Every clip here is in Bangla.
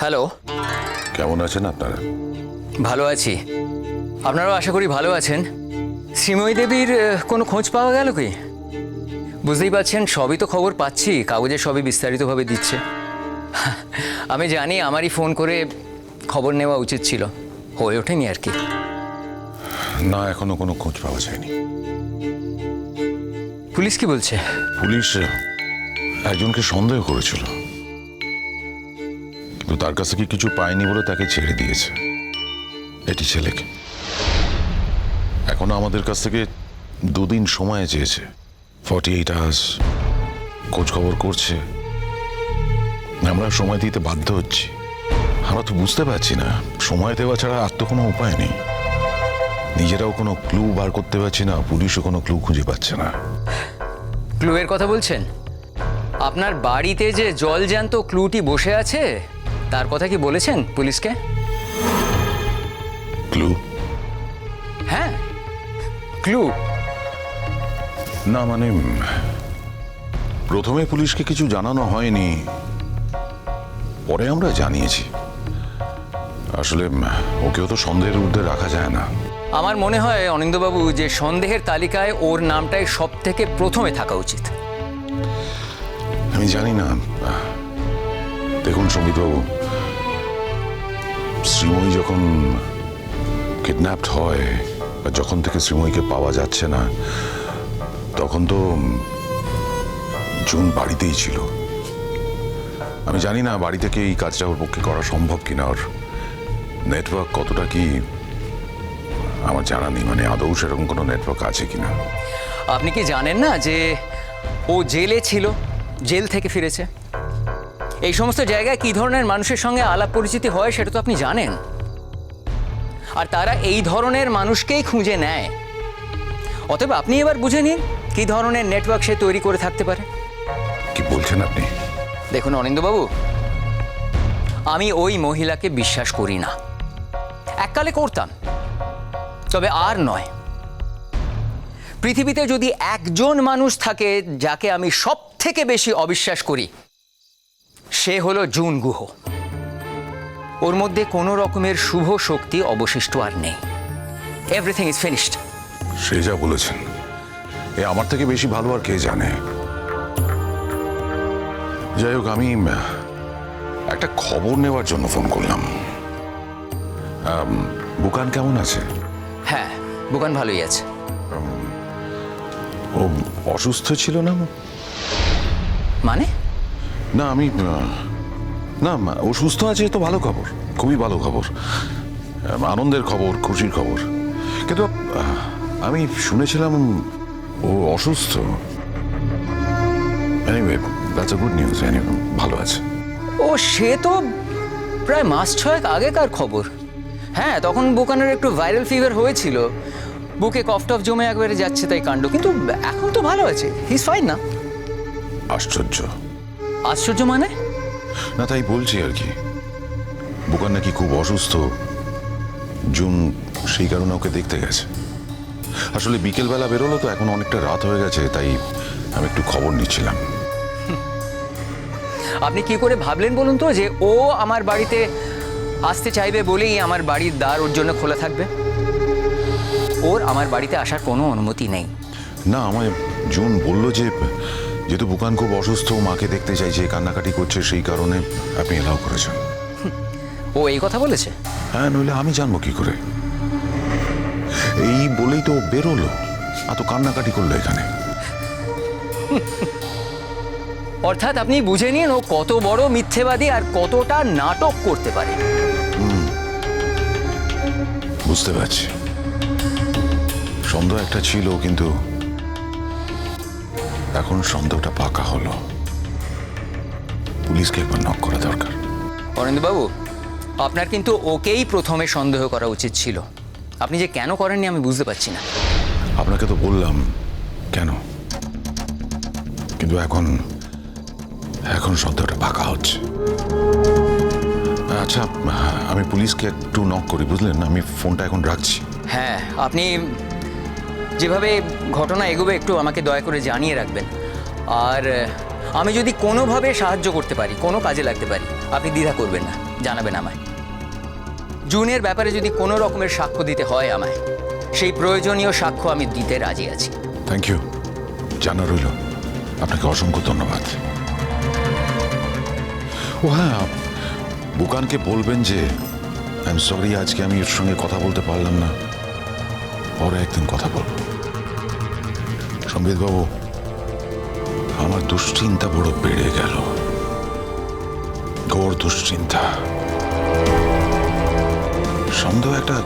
হ্যালো। কেমন আছেন আপনারা? ভালো আছি। আপনারাও আশা করি ভালো আছেন। শ্রীময়ী দেবীর কোনো খোঁজ পাওয়া গেল কি? বুঝতেই পারছেন সবই তো খবর পাচ্ছি কাগজে সবই বিস্তারিতভাবে দিচ্ছে। আমি জানি আমারই ফোন করে খবর নেওয়া উচিত ছিল হয়ে ওঠেনি আর কি। না এখনও কোনো খোঁজ পাওয়া যায়নি। পুলিশ কি বলছে? পুলিশ একজনকে সন্দেহ করেছিল। কিন্তু তার কাছ থেকে কিছু পায়নি বলে তাকে ছেড়ে দিয়েছে? এটি ছেলেকে। এখনও আমাদের কাছ থেকে দুদিন সময় চেয়েছে। ফর্টি এইট আওয়ার্স খোঁজখবর করছে। আমরা সময় দিতে বাধ্য হচ্ছি। আমরা তো বুঝতে পারছি না। সময় দেওয়া ছাড়া আর তো কোনো উপায় নেই। নিজেরাও কোনো ক্লু বার করতে পারছি না। পুলিশও কোনো ক্লু খুঁজে পাচ্ছে না। ক্লুয়ের কথা বলছেন? আপনার বাড়িতে যে জল জ্যান্ত ক্লুটি বসে আছে? তার কথা কি বলেছেন পুলিশকে? ক্লু। হ্যাঁ ক্লু। না মানে প্রথমে পুলিশকে কিছু জানানো হয়নি। পরে আমরা জানিয়েছি। আসলে ওকেও তো সন্দেহের ঊর্ধ্বে রাখা যায় না। আমার মনে হয় অনিন্দবাবু যে সন্দেহের তালিকায় ওর নামটাই সব থেকে প্রথমে থাকা উচিত। আমি জানি না। দেখুন সঙ্গীতবাবু শ্রীময়ী যখন কিডন্যাপড হয় বা যখন থেকে শ্রীময়ীকে পাওয়া যাচ্ছে না, তখন তো জুন বাড়িতেই ছিল। আমি জানি না বাড়ি থেকে এই কাজটা ওর পক্ষে করা সম্ভব কিনা। ওর নেটওয়ার্ক কতটা কি আমার জানা নেই। মানে আদৌ সেরকম কোনো নেটওয়ার্ক আছে কিনা। আপনি কি জানেন না যে ও জেলে ছিল? জেল থেকে ফিরেছে? এই সমস্ত জায়গায় কি ধরনের মানুষের সঙ্গে আলাপ পরিচিতি হয় সেটা তো আপনি জানেন। আর তারা এই ধরনের মানুষকেই খুঁজে নেয়। অতএব আপনি এবার বুঝে নিন কি ধরনের নেটওয়ার্ক সে তৈরি করে থাকতে পারে। কি বলছেন আপনি? দেখুন অনিন্দবাবু আমি ওই মহিলাকে বিশ্বাস করি না। এককালে করতাম তবে আর নয়। পৃথিবীতে যদি একজন মানুষ থাকে যাকে আমি সব থেকে বেশি অবিশ্বাস করি সে হলো জুন গুহ। ওর মধ্যে কোনো রকমের শুভ শক্তি অবশিষ্ট আর নেই। এভরিথিং ইজ ফিনিশড সে যা বলেছেন এ আমার থেকে বেশি ভালো আর কে জানে? যাই হোক আমি একটা খবর নেওয়ার জন্য ফোন করলাম। বুকান কেমন আছে? হ্যাঁ বুকান ভালোই আছে। ও অসুস্থ ছিল না? মানে? না আমি না ও সুস্থ আছে তো ভালো খবর খুবই ভালো খবর। আনন্দের খবর খুশির খবর। কিন্তু আমি শুনেছিলাম ও অসুস্থ। Anyway that's a good news anyway ভালো আছে। ও সে তো প্রায় মাস ছয়েক আগেকার খবর। হ্যাঁ তখন বুকানের একটু ভাইরাল ফিভার হয়েছিল। বুকে কফ টফ জমে একবারে যাচ্ছে তাই কাণ্ড কিন্তু এখন তো ভালো আছে হিজ ফাইন না। আশ্চর্য। আশ্চর্য মানে? না তাই বলছি আর কি। বুকান নাকি খুব অসুস্থ। জুন সেই কারণে ওকে দেখতে গেছে। আসলে বিকেলবেলা বেরোলো তো এখন অনেকটা রাত হয়ে গেছে তাই আমি একটু খবর নিচ্ছিলাম। আপনি কি করে ভাবলেন বলুন তো যে ও আমার বাড়িতে আসতে চাইবে বলেই আমার বাড়ির দ্বার ওর জন্য খোলা থাকবে? ওর আমার বাড়িতে আসার কোনো অনুমতি নেই। না আমায় জুন বলল যে যেহেতু বুকান খুব অসুস্থ মাকে দেখতে চাইছে কান্নাকাটি করছে সেই কারণে আপনি এলাও করেছেন। ও এই কথা বলেছে? হ্যাঁ নইলে আমি জানব কি করে। এই বলেই তো বেরোলো। এত কান্নাকাটি করল এখানে। অর্থাৎ আপনি বুঝে নিন ও কত বড় মিথ্যেবাদী আর কতটা নাটক করতে পারে। বুঝতে পারছি। সন্দেহ একটা ছিল কিন্তু এখন সন্দেহটা পাকা হলো। পুলিশকে একবার নক করা দরকার। অরিন্দবাবু আপনার কিন্তু ওকেই প্রথমে সন্দেহ করা উচিত ছিল। আপনি যে কেন করেননি আমি বুঝতে পারছি না। আপনাকে তো বললাম কেন? কিন্তু এখন এখন সন্দেহটা পাকা হচ্ছে। আচ্ছা আমি পুলিশকে একটু নক করি বুঝলেন? আমি ফোনটা এখন রাখছি। হ্যাঁ আপনি যেভাবে ঘটনা এগোবে একটু আমাকে দয়া করে জানিয়ে রাখবেন। আর আমি যদি কোনোভাবে সাহায্য করতে পারি, কোনো কাজে লাগতে পারি, আপনি দ্বিধা করবেন না, জানাবেন আমায়। জুনের ব্যাপারে যদি কোনো রকমের সাক্ষ্য দিতে হয় আমায়, সেই প্রয়োজনীয় সাক্ষ্য আমি দিতে রাজি আছি। থ্যাংক ইউ জানা রইল আপনাকে অসংখ্য ধন্যবাদ। ও হ্যাঁ বুকানকে বলবেন যে আই এম সরি আজকে আমি ওর সঙ্গে কথা বলতে পারলাম না। পরে একদিন কথা বলব। সম্বিত বাবু আমার দুশ্চিন্তা বড় বেড়ে গেল। ঘোর দুশ্চিন্তা। সন্দেহ একটা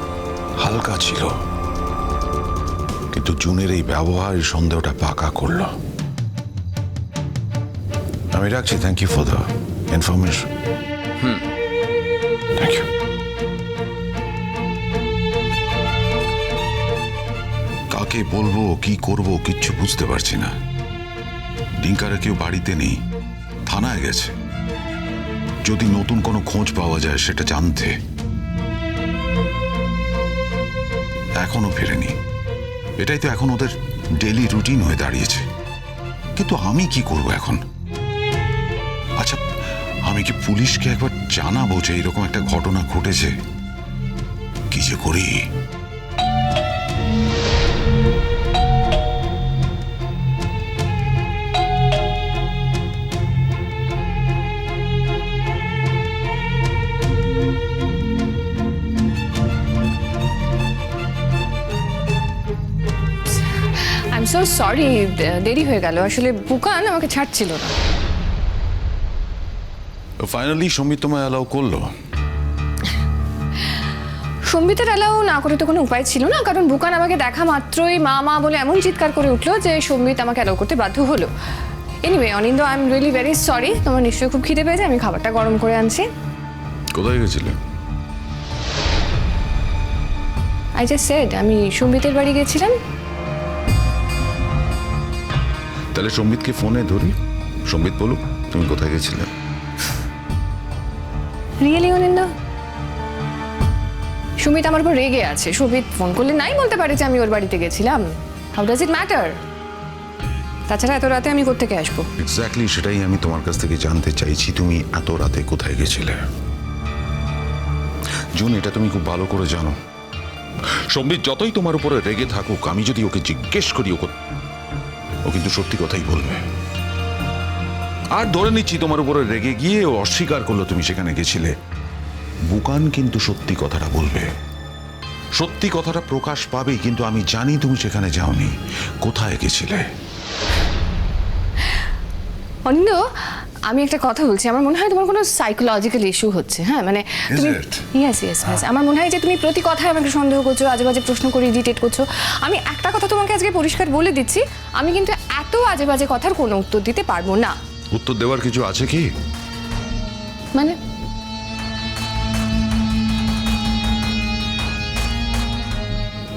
হালকা ছিল। কিন্তু জুনের এই ব্যবহার এই সন্দেহটা পাকা করল। আমি রাখছি thank you for the information hmm. Thank you কাকে বলব, কি করব কিচ্ছু বুঝতে পারছি না। ডিঙ্কারা কেউ বাড়িতে নেই, থানায় গেছে। যদি নতুন কোনো খোঁজ পাওয়া যায়, সেটা জানতে। এখনও ফেরেনি। এটাই তো এখন ওদের ডেলি রুটিন হয়ে দাঁড়িয়েছে। কিন্তু আমি কি করব এখন? আচ্ছা আমি কি পুলিশকে একবার জানাব যে এরকম একটা ঘটনা ঘটেছে? কি যে করি? সরি দেরি হয়ে গেল। আসলে বুকান আমাকে ছাড়ছিল না। ফাইনালি সম্বিত তোমায় অ্যালাউ করল? সম্বিতের অ্যালাউ না করে তো কোনো উপায় ছিল না কারণ বুকান আমাকে দেখা মাত্রই মা মা বলে এমন চিৎকার করে উঠল যে সম্বিত আমাকে অ্যালাউ করতে বাধ্য হলো। Anyway Anindya I am really very sorry তোমার নিশ্চয়ই খুব খিদে পেয়েছে আমি খাবারটা গরম করে আনছি। কোথায় গেছিলে? আই জাস্ট সেড আমি সম্বিতের বাড়ি গেছিলাম। তাহলে সম্বিতকে ফোনে ধরি। সম্বিত বলুক তুমি কোথায় গেছিলে? রিয়েলি অনিন্দ সুমিত আমার উপর রেগে আছে। সুমিত ফোন করলে নাই বলতে পারে যে আমি ওর বাড়িতে গেছিলাম। হাউ ডাজ ইট ম্যাটার তাছাড়া এত রাতে আমি কোত্থেকে আসব? এক্স্যাক্টলি সেটাই আমি তোমার কাছ থেকে জানতে চাইছি। তুমি এত রাতে কোথায় গেছিলে? জুন এটা তুমি খুব ভালো করে জানো। সম্বিত যতই তোমার উপরে রেগে থাকুক আমি যদি ওকে জিজ্ঞেস করি ওকে ও কিন্তু সত্যি কথাই বলবে। আর ধরে নিচ্ছি তোমার উপরে রেগে গিয়ে ও অস্বীকার করল তুমি সেখানে গেছিলে। বুকান কিন্তু সত্যি কথাটা বলবে। সত্যি কথাটা প্রকাশ পাবে, কিন্তু আমি জানি তুমি সেখানে যাওনি। কোথায় গেছিলে? অনিন্দ আমি একটা কথা বলছি আমার মনে হয় তোমার কোনো সাইকোলজিক্যাল ইস্যু হচ্ছে হ্যাঁ? মানে তুমি ইয়েস ইয়েস ইয়েস আমার মনে হয় যে তুমি প্রতি কথায় আমাকে সন্দেহ করছ আজে বাজে প্রশ্ন করে ইরিটেট করছ। আমি একটা কথা তোমাকে আজকে পরিষ্কার বলে দিচ্ছি আমি কিন্তু এত আজে বাজে কথার কোনো উত্তর দিতে পারব না। উত্তর দেওয়ার কিছু আছে কি? মানে?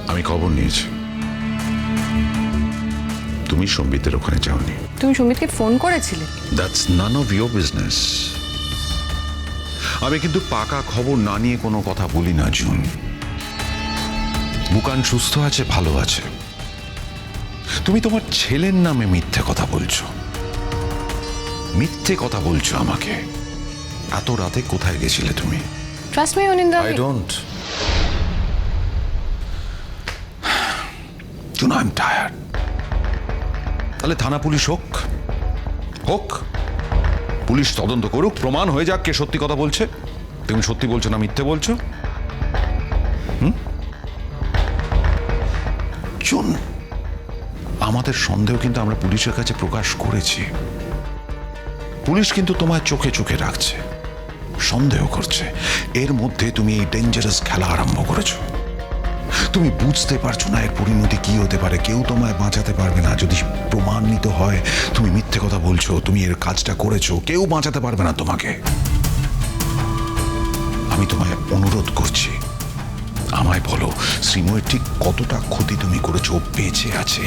আমি খবর নিয়েছি। তুমি সম্বিতের ওখানে যাওনি। তুমি সুমিতকে ফোন করেছিলে? That's none of your business আমি কিন্তু পাকা খবর না নিয়ে কোনো কথা বলি না জুন। বুকান সুস্থ আছে ভালো আছে। তুমি তোমার ছেলের নামে মিথ্যে কথা বলছো। মিথ্যে কথা বলছো আমাকে। এত রাতে কোথায় গেছিলে তুমি? Trust me Anindya I don't. You know, I'm tired. তাহলে থানা পুলিশ হোক। হোক। পুলিশ তদন্ত করুক। প্রমাণ হয়ে যাক কে সত্যি কথা বলছে। তুমি সত্যি বলছো না মিথ্যে বলছো? হুম? চুন। আমাদের সন্দেহ কিন্তু আমরা পুলিশের কাছে প্রকাশ করেছি। পুলিশ কিন্তু তোমার চোখে চোখে রাখছে। সন্দেহ করছে। এর মধ্যে তুমি এই ডেঞ্জারাস খেলা আরম্ভ করেছ। তুমি বুঝতে পারছ না, এর পরিণতি কি হতে পারে? কেউ তোমায় বাঁচাতে পারবে না। যদি প্রমাণিত হয়, তুমি মিথ্যে কথা বলছো, তুমি এর কাজটা করেছ, কেউ বাঁচাতে পারবে না তোমাকে। আমি তোমায় অনুরোধ করছি, আমায় বলো, শ্রীময়ের ঠিক কতটা ক্ষতি তুমি করেছ বেঁচে আছে?